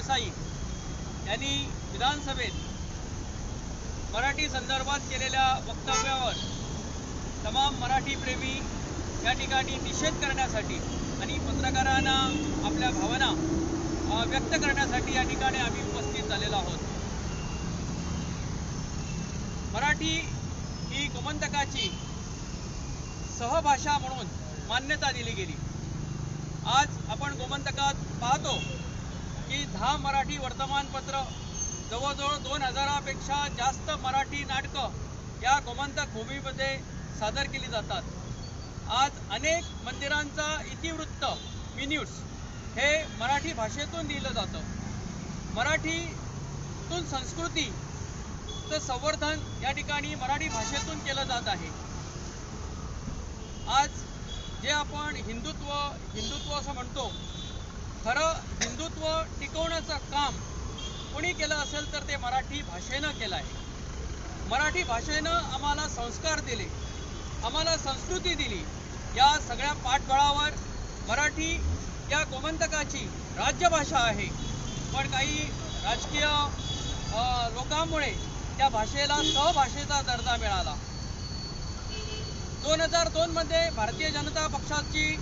सरदेसाई यांनी विधानसभेत मराठी संदर्भात केलेल्या वक्तव्यावर तमाम मराठी प्रेमी या ठिकाणी निषेध करण्यासाठी आणि पत्रकारांना आपल्या भावना व्यक्त करण्यासाठी या ठिकाणी आम्ही उपस्थित झालेलो आहोत. मराठी ही गोमंतकाची सहभाषा म्हणून मान्यता दिली गेली. आज आपण गोमंतकात पाहतो की दहा मराठी वर्तमानपत्र जवळजवळ दोन हजारापेक्षा जास्त मराठी नाटकं या गोमंतक भूमीमध्ये सादर केली जातात. आज अनेक मंदिरांचा इतिवृत्त मिन्यूट्स हे मराठी भाषेतून लिहिलं जातं. मराठीतून संस्कृतीचं संवर्धन या ठिकाणी मराठी भाषेतून केलं जात आहे. आज जे आपण हिंदुत्व हिंदुत्व असं म्हणतो खरं हिंदुत्व टिकवण्याचं काम कोणी केलं असेल तर ते मराठी भाषेनं केलं आहे मराठी भाषेनं आम्हाला संस्कार दिले आम्हाला संस्कृती दिली. या सगळ्या पाठबळावर मराठी या गोमंतकाची राज्यभाषा आहे. पण काही राजकीय लोकांमुळे त्या भाषेला सहभाषेचा दर्जा मिळाला. दोन हजार दोनमध्ये भारतीय जनता पक्षाची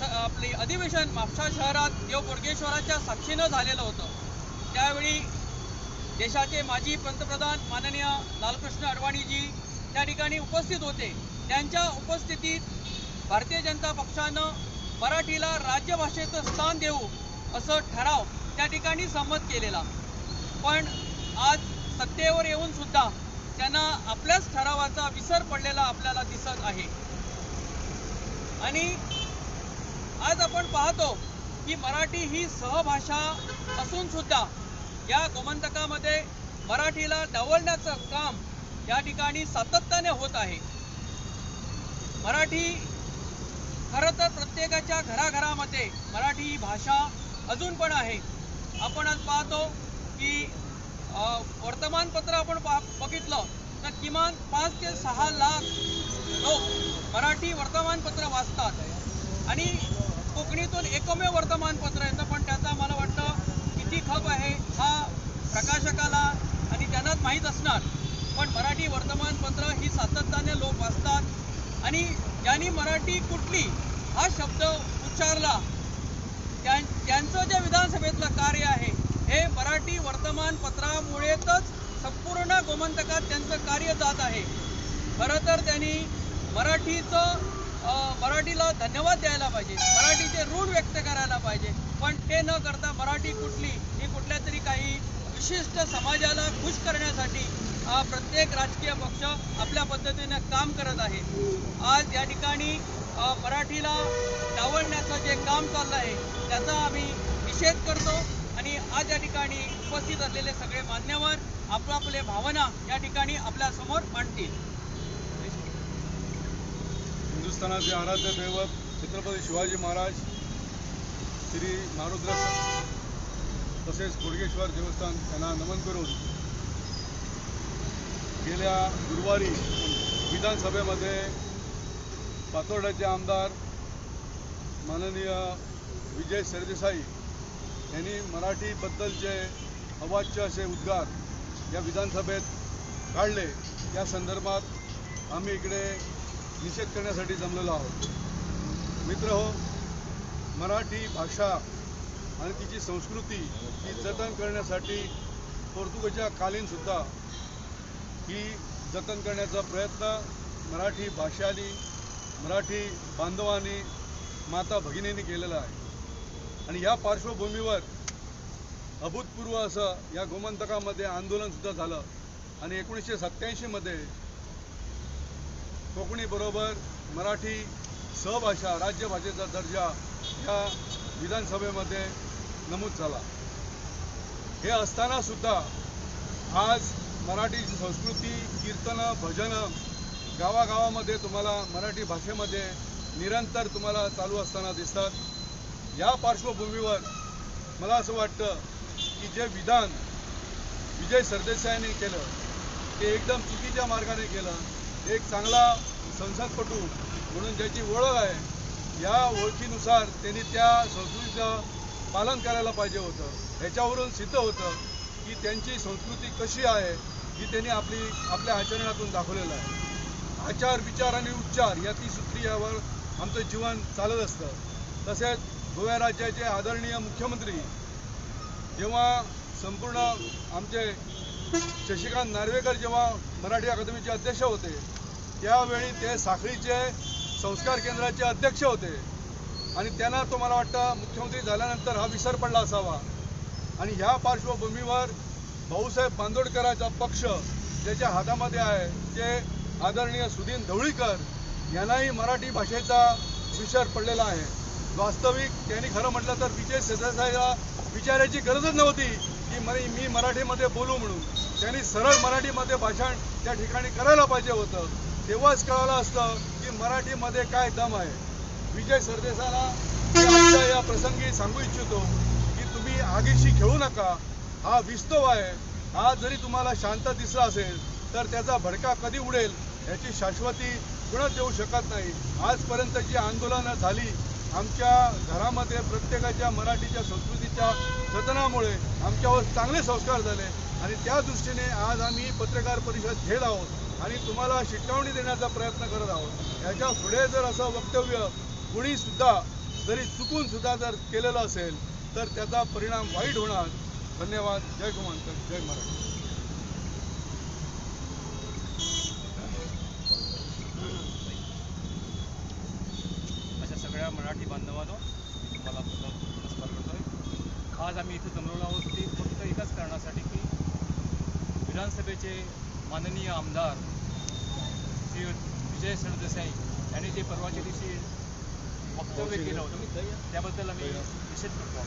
आपली अधिवेशन म्हापसा शहरात देव बोडगेश्वराच्या साक्षीनं झालेलं होतं. त्यावेळी देशाचे माजी पंतप्रधान माननीय लालकृष्ण अडवाणीजी त्या ठिकाणी उपस्थित होते. त्यांच्या उपस्थितीत भारतीय जनता पक्षानं मराठीला राज्यभाषेचं स्थान देऊ असं ठराव त्या ठिकाणी संमत केलेला. पण आज सत्तेवर येऊन सुद्धा त्यांना आपल्याच ठरावाचा विसर पडलेला आपल्याला दिसत आहे. आणि आज आपण पाहतो की मराठी ही सहभाषा असून सुद्धा या गोमंतकामध्ये मराठीला डावलण्याचं काम या ठिकाणी सातत्याने होत आहे. मराठी खरं तर प्रत्येकाच्या घराघरामध्ये मराठी ही भाषा अजून पण आहे. आपण आज पाहतो की वर्तमानपत्र आपण पा बघितलं तर किमान पाच ते सहा लाख लोक मराठी वर्तमानपत्र वाचतात. आणि कोकणीतून एकमेव वर्तमानपत्र येतं पण त्याचा मला वाटतं किती खप आहे हा प्रकाशकाला आणि त्यांनाच माहीत असणार. पण मराठी वर्तमानपत्र ही सातत्याने लोक वाचतात. आणि ज्यांनी मराठी कुठली हा शब्द उच्चारला त्यां त्यांचं जे विधानसभेतलं कार्य आहे हे मराठी वर्तमानपत्रामुळेच संपूर्ण गोमंतकात त्यांचं कार्य जात आहे. खरं तर त्यांनी मराठीचं मराठीला धन्यवाद द्यायला पाहिजे. मराठीचे ऋण व्यक्त करायला पाहिजे. पण ते न करता मराठी कुठली ही कुठल्या तरी काही विशिष्ट समाजाला खुश करण्यासाठी प्रत्येक राजकीय पक्ष आपल्या पद्धतीने काम करत आहे. आज या ठिकाणी मराठीला डावलण्याचं जे काम चाललं आहे त्याचा आम्ही निषेध करतो. आणि आज या ठिकाणी उपस्थित असलेले सगळे मान्यवर आपापले भावना या ठिकाणी आपल्यासमोर मांडतील. हिंदुस्थानाचे आराध्य दैवत छत्रपती शिवाजी महाराज श्री मारुद्र तसेच कोडगेश्वर देवस्थान यांना नमन करून गेल्या गुरुवारी विधानसभेमध्ये पातोर्ड्याचे आमदार माननीय विजय सरदेसाई यांनी मराठीबद्दलचे अवाच्य असे उद्गार या विधानसभेत काढले. या संदर्भात आम्ही इकडे निषेध करण्यासाठी जमलेलो आहोत. मित्र हो मराठी भाषा आणि तिची संस्कृती ही जतन करण्यासाठी पोर्तुगीजच्या कालीनसुद्धा ही जतन करण्याचा प्रयत्न मराठी भाषानी मराठी बांधवांनी माता भगिनींनी केलेला आहे. आणि या पार्श्वभूमीवर अभूतपूर्व असं या गोमंतकामध्ये आंदोलनसुद्धा झालं. आणि एकोणीसशे सत्त्याऐंशीमध्ये कोकणीबरोबर मराठी सहभाषा राज्यभाषेचा दर्जा या विधानसभेमध्ये नमूद झाला. हे असतानासुद्धा आज मराठीची संस्कृती कीर्तनं भजनं गावागावामध्ये तुम्हाला मराठी भाषेमध्ये निरंतर तुम्हाला चालू असताना दिसतात. या पार्श्वभूमीवर मला असं वाटतं की जे विधान विजय सरदेसाईने केलं ते एकदम चुकीच्या मार्गाने केलं एक चांगला संसदपटू म्हणून ज्याची ओळख आहे या ओळखीनुसार त्यांनी त्या संस्कृतीचं पालन करायला पाहिजे होतं. ह्याच्यावरून सिद्ध होतं की त्यांची संस्कृती कशी आहे ही त्यांनी आपली आपल्या आचरणातून दाखवलेलं आहे. आचार विचार आणि उच्चार या ती सूत्रियावर आमचं जीवन चालत असतं. तसेच गोव्या राज्याचे आदरणीय मुख्यमंत्री जेव्हा संपूर्ण आमचे शशिकांत नार्वेकर जेव्हा मराठी अकादमीचे अध्यक्ष होते त्यावेळी ते साखळीचे संस्कार केंद्राचे अध्यक्ष होते. आणि त्यांना तो मला वाटतं मुख्यमंत्री झाल्यानंतर हा विसर पडला असावा. आणि ह्या पार्श्वभूमीवर भाऊसाहेब बांदोडकरांचा पक्ष ज्याच्या हातामध्ये आहे ते आदरणीय सुदीन ढवळीकर यांनाही मराठी भाषेचा विसर पडलेला आहे. वास्तविक त्यांनी खरं म्हटलं तर विजय सरदेसाईला विचारायची गरजच नव्हती. की मरी मी मराठीमध्ये बोलू म्हणून. त्यांनी सरळ मराठीमध्ये भाषण त्या ठिकाणी करायला पाहिजे होतं. तेव्हाच कळालं असतं की मराठीमध्ये काय दम आहे. विजय सरदेसाला मी आजच्या या प्रसंगी सांगू इच्छितो की तुम्ही आगीशी खेळू नका. हा विस्तव आहे. हा जरी तुम्हाला शांत दिसला असेल तर त्याचा भडका कधी उडेल याची शाश्वती कुणच देऊ शकत नाही. आजपर्यंत जी आंदोलनं झाली आमच्या घरामध्ये प्रत्येकाच्या मराठीच्या संस्कृतीच्या जतनामुळे आमच्यावर चांगले संस्कार झाले. आणि त्या दृष्टीने आज आम्ही पत्रकार परिषद घेत आहोत आणि तुम्हाला शिटकावणी देण्याचा प्रयत्न करत आहोत. याच्यापुढे जर असं वक्तव्य कुणीसुद्धा जरी चुकून सुद्धा जर केलेलं असेल तर त्याचा परिणाम वाईट होणार. धन्यवाद. जय कुमार जय मराठी अशा सगळ्या मराठी बांधवांनो तुम्हाला पुन्हा नमस्कार करतोय. आज आम्ही इथे जमलेलो आहोत ते फक्त एकाच कारणासाठी की विधानसभेचे माननीय आमदार श्री विजय सरदेसाई यांनी जे परवाच्या दिवशी वक्तव्य केलं होतं त्याबद्दल आम्ही निषेध करतो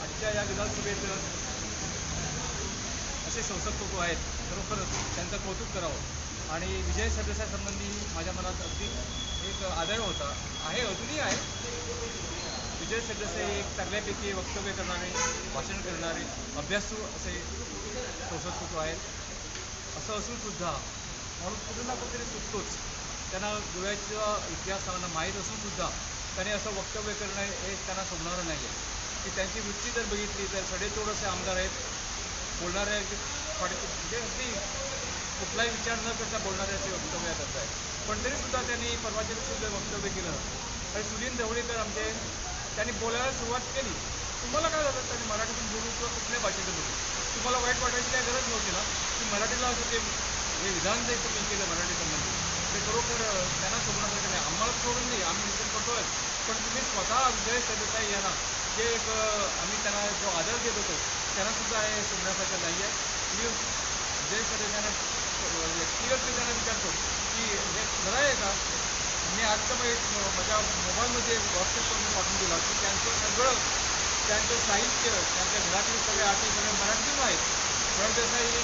आजच्या या विधानसभेत असे संसद लोक आहेत खरोखरच त्यांचं कौतुक करावं आणि विजय सरदेसाईसंबंधी माझ्या मनात अगदी एक आदर होता आहे अजूनही आहे विजय सरदेसाई एक चांगल्यापैकी वक्तव्य करणारे भाषण करणारे अभ्यासू असे संसद लोक आहेत असं असून सुद्धा माणूस कुठे ना कुठेतरी चुकतोच त्यांना गोव्याचा इतिहास त्यांना माहीत असून सुद्धा असं वक्तव्य करणं हे त्यांना सोडणारं नाही आहे की त्यांची वृत्ती जर बघितली तर सडेतोड असे आमदार आहेत. बोलणारे म्हणजे अगदी कुठलाही विचार न करता बोलणारे असे वक्तव्य करत आहेत. पण तरीसुद्धा त्यांनी परवाच्या दिवशी जर वक्तव्य केलं आणि सुनील ढवळीकर आमचे त्यांनी बोलायला सुरुवात केली. तुम्हाला काय झालं? त्यांनी मराठीतून बोलू किंवा कुठल्या भाषेतून बोलू तुम्हाला वाईट वाटायची काय गरज नव्हती ना? मराठीला असं ते हे विधान जे तुम्ही केलं मराठी संबंधी ते खरोखर त्यांना सोडण्यासारखं नाही. आम्हाला सोडून नाही. आम्ही निषेध करतोय. पण तुम्ही स्वतः विजय सरदेसाई यांना जे एक आम्ही त्यांना जो आदर देत होतो त्यांना सुद्धा हे सोडण्यासारखं नाही आहे मी विजय सरदेसाईंना व्यक्तिगत त्यांना विचारतो की हे खरं आहे का? मी आजचं मग एक माझ्या मोबाईलमध्ये व्हॉट्सअपवर मी पाठवून दिला की त्यांचं सगळं त्यांचं साहित्य त्यांच्या घरातील सगळे आठवण सगळे मराठीतून आहेत. फडणदेसाई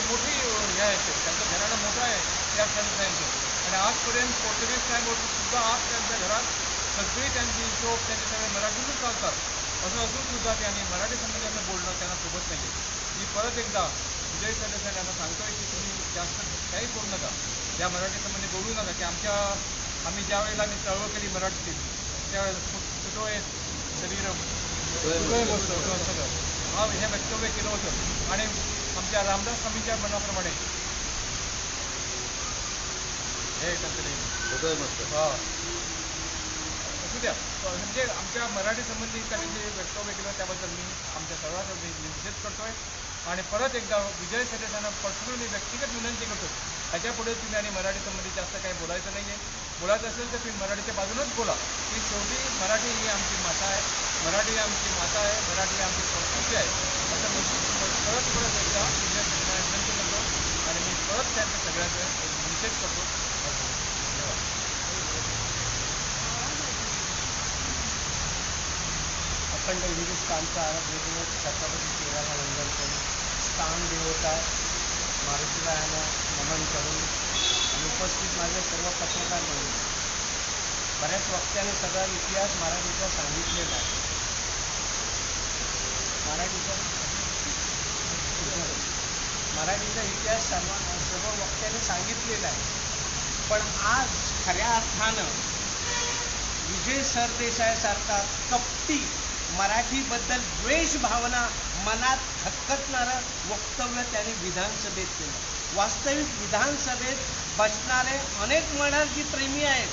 म्हणजे मोठी हे आहे ते. त्यांचं घराणं मोठं आहे त्या फडणदेसाईंचं आणि आजपर्यंत पोर्तुगीज टाईम सुद्धा आज त्यांच्या घरात सगळी त्यांची हिशोब त्यांचे सगळे मराठीतून चालतात. असं असून सुद्धा त्यांनी मराठी संबंधाचं बोलणं त्यांना सोबत नाही मी परत एकदा विजय सरदेसाई यांना सांगतोय की तुम्ही जास्त काही बोलू नका. या मराठी संबंधी बोलू नका की आमच्या आम्ही ज्या वेळेला आम्ही चळवळ केली मराठीत त्यावेळेस कुठं आहे शरीर सगळं. हा हे वक्तव्य केलं होतं. आणि आमच्या रामदास स्वामींच्या मनाप्रमाणे. हे हा. असू द्या. म्हणजे आमच्या मराठी संबंधी त्यांनी जे वक्तव्य केलं त्याबद्दल मी आमच्या सर्वांचा मी निषेध करतोय. आणि परत एकदा विजय सदस्यांना पर्सनल मी व्यक्तिगत विनंती करतो. ह्याच्यापुढे तुम्ही आणि मराठी संबंधी जास्त काही बोलायचं नाही आहे बोलायचं असेल तर तुम्ही मराठीच्या बाजूनच बोला. की शेवटी मराठी ही आमची माता आहे. मराठी ही आमची माता आहे. मराठी ही आमची संस्कृती आहे. परत परत एकदा सदस्यांना विनंती करतो आणि मी परत त्यांच्या सगळ्यांचा निषेध करतो अखंड हिंदुस्थानचा आराध्य छत्रपती शिवरायांना वंदन करून स्थान देवता मारुतीरायांना नमन करून आणि उपस्थित माझे सर्व पत्रकार म्हणून बऱ्याच वक्त्याने सगळा इतिहास मराठीचा सांगितलेला आहे मराठीचा मराठीचा इतिहास सर्व सर्व वक्त्याने सांगितलेला आहे. पण आज खऱ्या अर्थानं विजय सरदेसाईसारखा कपटी मराठीबद्दल द्वेष भावना मनात खतखतणारं वक्तव्य त्यांनी विधानसभेत केलं. वास्तविक विधानसभेत बसणारे अनेक मराठी प्रेमी आहेत.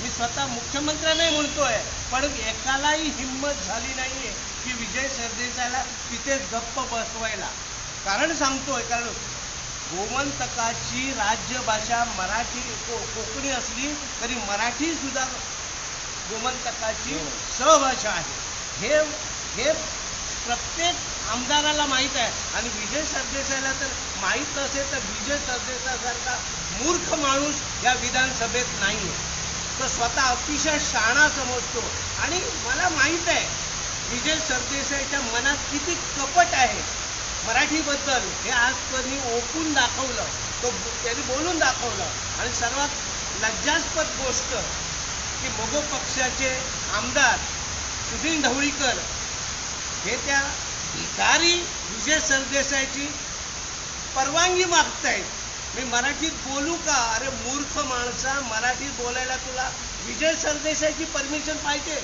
मी स्वतः मुख्यमंत्र्यांनाही म्हणतोय पण एकालाही हिंमत झाली नाहीये की विजय सरदेसाईला तिथे गप्प बसवायला. कारण सांगतोय कारण गोमंतकाची राज्यभाषा मराठी को कोकणी असली तरी मराठी सुद्धा गोमंतकाची सहभाषा आहे. हे हे प्रत्येक आमदाराला माहीत आहे. आणि विजय सरदेसाईला तर माहीत नसेल तर विजय सरदेसाईसारखा मूर्ख माणूस या विधानसभेत नाही आहे तो स्वतः अतिशय शाणा समजतो. आणि मला माहीत आहे विजय सरदेसाईच्या मनात किती कपट आहे. मराठीबद्दल हे आज त्यांनी ओपून दाखवलं तो त्यांनी बोलून दाखवलं. आणि सर्वात लज्जास्पद गोष्ट की मगो पक्षाचे आमदार सुधीर ढवळीकर हे त्या भिकारी विजय सरदेसाईची परवानगी मागतायत. मी मराठीत बोलू का? अरे मूर्ख माणसा मराठीत बोलायला तुला विजय सरदेसाईची परमिशन पाहिजे.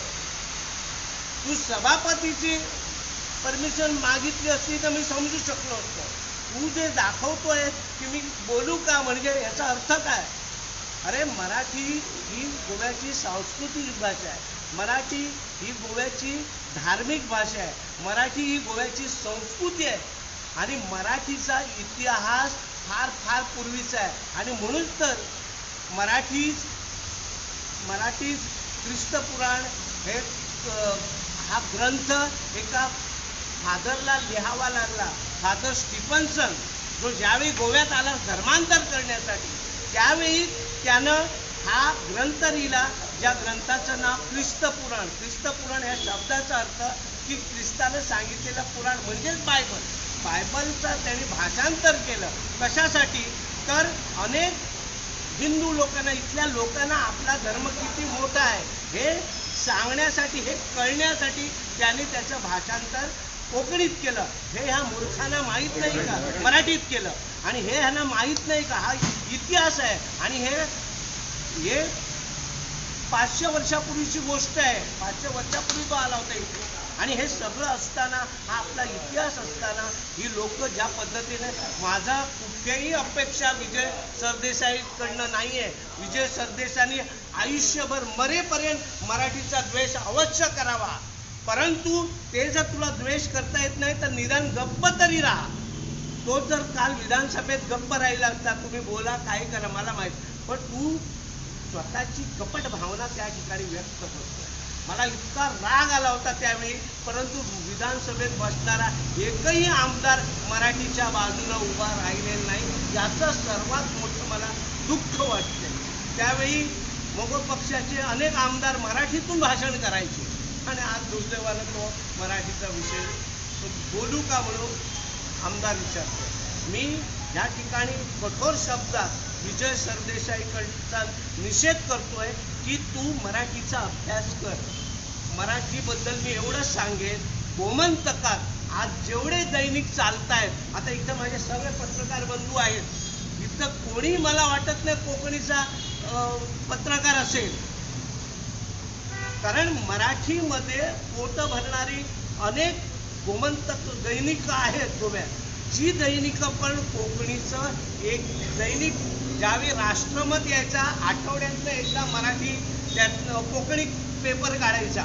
तू सभापतीची परमिशन मागितली असती तर मी समजू शकलो असतो. तू जे दाखवतोय की मी बोलू का म्हणजे याचा अर्थ काय? अरे मराठी ही गोव्याची सांस्कृतिक भाषा आहे. मराठी ही गोव्याची धार्मिक भाषा आहे. मराठी ही गोव्याची संस्कृती आहे. आणि मराठीचा इतिहास फार फार पूर्वीचा आहे. आणि म्हणून तर मराठी मराठी ख्रिस्तपुराण हे हा ग्रंथ एका फादरला लिहावा लागला. फादर स्टीफन्सन जो ज्यावेळी गोव्यात आला धर्मांतर करण्यासाठी त्यावेळी त्यानं हा ग्रंथ लिहिला ज्या ग्रंथाचं नाव ख्रिस्त पुराण ख्रिस्त या शब्दाचा अर्थ की ख्रिस्तानं सांगितलेलं पुराण म्हणजेच बायबल. बायबलचं त्याने भाषांतर केलं. कशासाठी? तर अनेक हिंदू लोकांना इथल्या लोकांना आपला धर्म किती मोठा आहे हे सांगण्यासाठी हे कळण्यासाठी त्याने त्याचं भाषांतर कोकणीत केलं. हे ह्या मूर्खांना माहीत नाही का? मराठीत केलं. आणि हे ह्यांना माहीत नाही का? हा इतिहास आहे. आणि हे हे पाचशे वर्षापूर्वीची गोष्ट आहे. पाचशे वर्षापूर्वी तो आला होता इथे. आणि हे सगळं असताना हा आपला इतिहास असताना ही लोक ज्या पद्धतीने माझा कुठल्याही अपेक्षा विजय सरदेसाईकडनं नाही आहे विजय सरदेसाईंनी आयुष्यभर मरेपर्यंत मराठीचा द्वेष अवश्य करावा. परंतु ते जर तुला द्वेष करता येत नाही तर निदान गप्प तरी राहा. तो जर काल विधानसभेत गप्प राहिला असता तुम्ही बोला काही करा मला माहीत. पण तू स्वतःची कपट भावना त्या ठिकाणी व्यक्त करतो मला इतका राग आला होता त्यावेळी परंतु विधानसभेत बसणारा एकही आमदार मराठीच्या बाजूला उभा राहिलेला नाही. याचं सर्वात मोठं मला दुःख वाटते त्यावेळी मोगल पक्षाचे अनेक आमदार मराठीतून भाषण करायचे. आणि आज दुर्दैवानं तो मराठीचा विषय. तो बोलू का म्हणून आमदार विचारतो मी या ठिकाणी कठोर शब्दात विजय सरदेसाईकडचा निषेध करतोय की तू मराठीचा अभ्यास कर. मराठीबद्दल मी एवढंच सांगेन. गोमंतकात आज जेवढे दैनिक चालतायत आता इथं माझे सगळे पत्रकार बंधू आहेत. इथं कोणी मला वाटत नाही कोकणीचा पत्रकार असेल. कारण मराठीमध्ये पोट भरणारी अनेक गोमंतक दैनिक आहेत गोव्यात जी दैनिकं पण कोकणीचं एक दैनिक ज्यावेळी राष्ट्रमत यायचा आठवड्यातनं एकदा मराठी त्यातनं कोकणी पेपर काढायचा.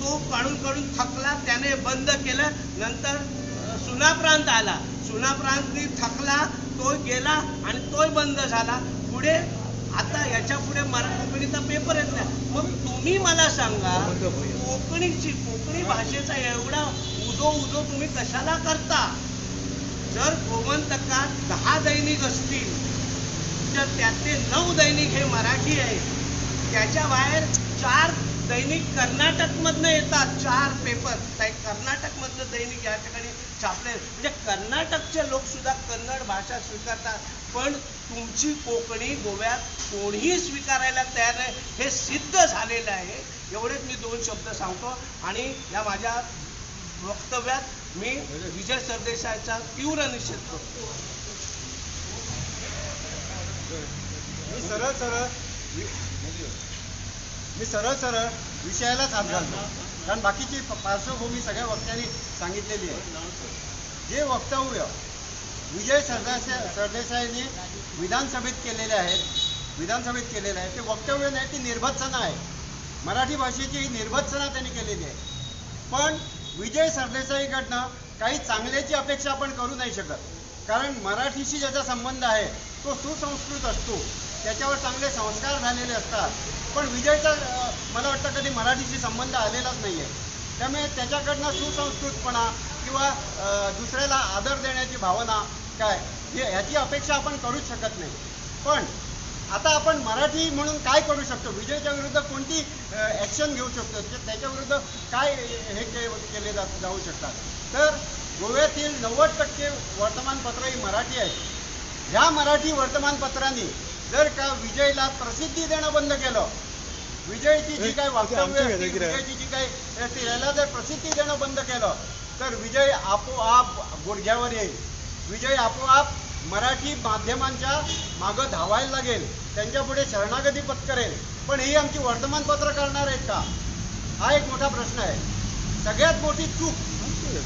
तो काढून काढून थकला त्याने बंद केलं नंतर सुनाप्रांत सुना प्रांत आला. सुना प्रांत थकला तो गेला आणि तोही बंद झाला. पुढे आता याच्यापुढे मरा कोकणीत पेपर येत नाही मग तुम्ही मला सांगा कोकणीची कोकणी भाषेचा एवढा उदो उदो तुम्ही कशाला करता? जर गोमंतकात दहा दैनिक असतील तर त्यातले नऊ दैनिक हे मराठी आहे त्याच्या बाहेर चार दैनिक कर्नाटकमधनं येतात चार पेपर कर्नाटकमधलं दैनिक या ठिकाणी छापले. म्हणजे कर्नाटकचे लोक सुद्धा कन्नड भाषा स्वीकारतात पण तुमची कोकणी गोव्यात कोणीही स्वीकारायला तयार नाही. हे सिद्ध झालेलं आहे. एवढेच मी दोन शब्द सांगतो. आणि या माझ्या वक्तव्यात मी विजय सरदेसाईचा तीव्र निषेध करतो. मी सरळ सरळ मी सरळ सरळ विषयालाच हात घालतो. कारण बाकीची पार्श्वभूमी सगळ्या वक्त्यांनी सांगितलेली आहे. जे वक्तव्य विजय सरदेसाई सरदेसाईंनी विधानसभेत केलेले आहेत विधानसभेत केलेलं आहे ते वक्तव्य नाही ती निर्भत्सना आहे. मराठी भाषेची ही निर्भत्सना त्यांनी केलेली आहे. पण विजय सरदेसाईकडनं काही चांगल्याची अपेक्षा आपण करू नाही शकत. कारण मराठीशी ज्याचा संबंध आहे तो सुसंस्कृत असतो. त्याच्यावर चांगले संस्कार झालेले असतात. पण विजयचा मला वाटतं कधी मराठीशी संबंध आलेलाच नाही आहे त्यामुळे त्याच्याकडनं सुसंस्कृतपणा किंवा दुसऱ्याला आदर देण्याची भावना काय हे ह्याची अपेक्षा आपण करूच शकत नाही. पण आता आपण मराठी म्हणून काय करू शकतो? विजयच्या विरुद्ध कोणती ॲक्शन घेऊ शकतो? म्हणजे त्याच्या विरुद्ध काय हे केले जा जाऊ शकतात? तर गोव्यातील नव्वद टक्के वर्तमानपत्र ही मराठी आहेत. ह्या मराठी वर्तमानपत्रांनी जर का विजयला प्रसिद्धी देणं बंद केलं विजयची जी काही वास्तव्य विजयची जी काही याला जर प्रसिद्धी देणं बंद केलं तर विजय आपोआप गुडघ्यावर येईल. विजय आपोआप मराठी माध्यमांच्या मागं धावायला लागेल. त्यांच्या पुढे शरणागती पत्करेल. पण ही आमची वर्तमानपत्र करणार आहेत का? हा एक मोठा प्रश्न आहे. सगळ्यात मोठी चूक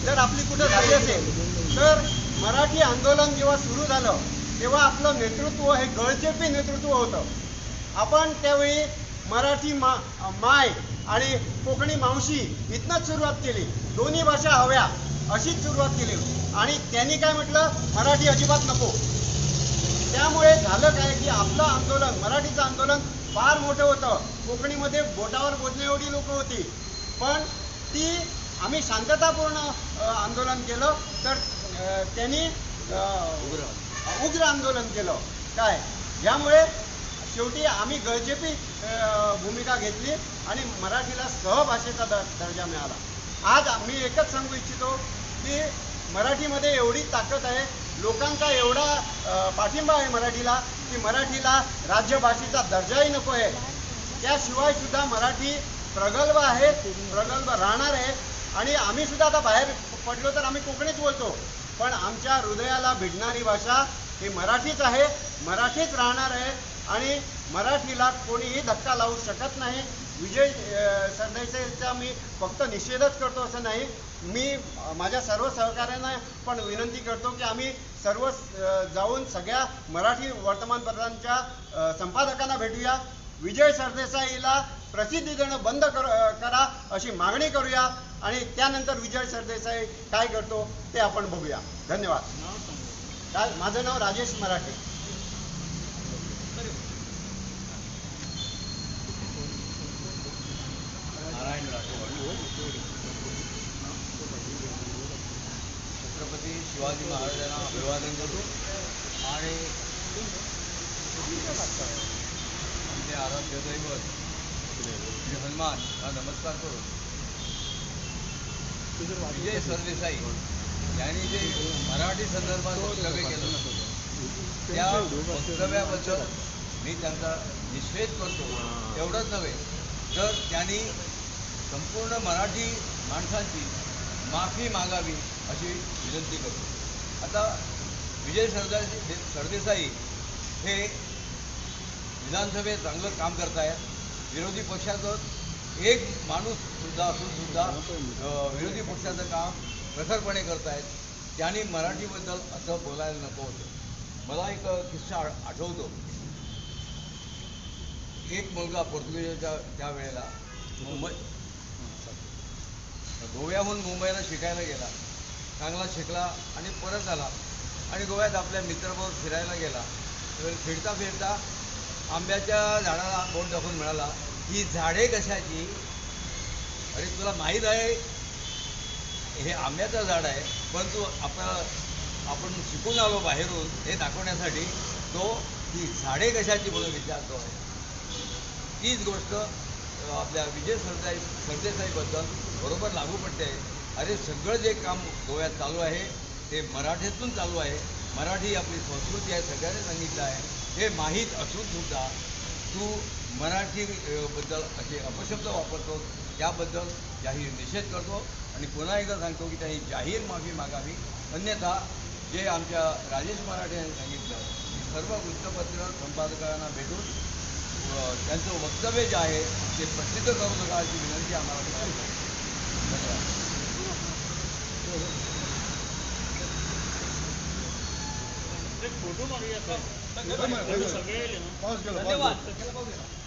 जर आपली कुठं झाली असेल तर मराठी आंदोलन जेव्हा सुरू झालं तेव्हा आपलं नेतृत्व हे गळचेपी नेतृत्व होतं. आपण त्यावेळी मराठी मा माय आणि कोकणी मावशी इथनंच सुरुवात केली. दोन्ही भाषा हव्या अशीच सुरुवात केली. आणि त्यांनी काय म्हटलं? मराठी अजिबात नको. त्यामुळे झालं काय की आपलं आंदोलन मराठीचं आंदोलन फार मोठं होतं. कोकणीमध्ये बोटावर बोलणे एवढी लोक होती. पण ती आम्ही शांततापूर्ण आंदोलन केलं. तर त्यांनी उग्र आंदोलन केलं. काय? यामुळे शेवटी आम्ही गळचेपी भूमिका घेतली आणि मराठीला सहभाषेचा दर दर्जा मिळाला. आज मी एकच सांगू इच्छितो की मराठीमध्ये एवढी ताकद आहे लोकांचा एवढा पाठिंबा आहे मराठीला की मराठीला राज्यभाषेचा दर्जाही नको आहे. त्याशिवाय सुद्धा मराठी प्रगल्भ आहे प्रगल्भ राहणार आहे. आणि आम्ही सुद्धा आता बाहेर पडलो तर आम्ही कोकणीच बोलतो. पण आमच्या हृदयाला भिडणारी भाषा ही मराठीच आहे मराठीच राहणार आहे. आणि मराठीला कोणीही धक्का लावू शकत नाही. विजय सरदेसाईचा मी फक्त निषेधच करतो असं नाही. मी माझ्या सर्व सहकाऱ्यांना पण विनंती करतो की आम्ही सर्व जाऊन सगळ्या मराठी वर्तमानपत्रांच्या संपादकांना भेटूया. विजय सरदेसाईला प्रसिद्धी देणं बंद कर करा अशी मागणी करूया. आणि त्यानंतर विजय सरदेसाई काय करतो ते आपण बघूया. धन्यवाद. काय माझं नाव राजेश मराठे. छत्रपती शिवाजी महाराजांना अभिवादन करतो. आणि आमचे आराध्य दैवत श्री हनुमान हा नमस्कार करतो विजय सरदेसाई यांनी जे मराठी संदर्भात वक्तव्य केलं त्या वक्तव्याबद्दल मी त्यांचा निषेध करतो. एवढंच नव्हे तर त्यांनी संपूर्ण मराठी माणसांची माफी मागावी अशी विनंती करतो. आता विजय सरदा सरदेसाई हे विधानसभेत चांगलं काम करतायत. विरोधी पक्षाचं एक माणूस सुद्धा असून सुद्धा विरोधी पक्षाचं काम प्रखरपणे करतायत. त्यांनी मराठीबद्दल असं बोलायला नको होतं. मला एक किस्सा आठवतो. एक मुलगा पोर्तुगीजच्या त्यावेळेला मुंबई गोव्याहून मुंबईला शिकायला गेला. चांगला शिकला आणि परत आला. आणि गोव्यात आपल्या मित्राबरोबर फिरायला गेला. तर फिरता फिरता आंब्याच्या झाडाला बोट दाखवून मिळाला. ही झाडे कशाची? अरे तुला माहीत आहे हे आंब्याचं झाड आहे परंतु आपल्याला आपण शिकून आलो बाहेरून हे दाखवण्यासाठी. तो ही झाडे कशाची म्हणून विचारतो आहे? तीच गोष्ट आपल्या विजय सरदेसाई सरदेसाईबद्दल बरोबर लागू पडते. अरे सगळं जे काम गोव्यात चालू आहे ते मराठीतून चालू आहे. मराठी आपली संस्कृती आहे सगळ्यांनी सांगितलं आहे. हे माहीत असून सुद्धा तू मराठी बद्दल असे अपशब्द वापरतो त्याबद्दल जाहीर निषेध करतो आणि पुन्हा एकदा सांगतो की त्यांनी जाहीर माफी मागावी. अन्यथा जे आमच्या राजेश मराठे यांनी सांगितलं की सर्व वृत्तपत्र संपादकांना भेटून त्यांचं वक्तव्य जे आहे ते प्रसिद्ध करू नका अशी विनंती आम्हाला करायची. धन्यवाद. पाऊस गेला पाऊस धन्यवाद.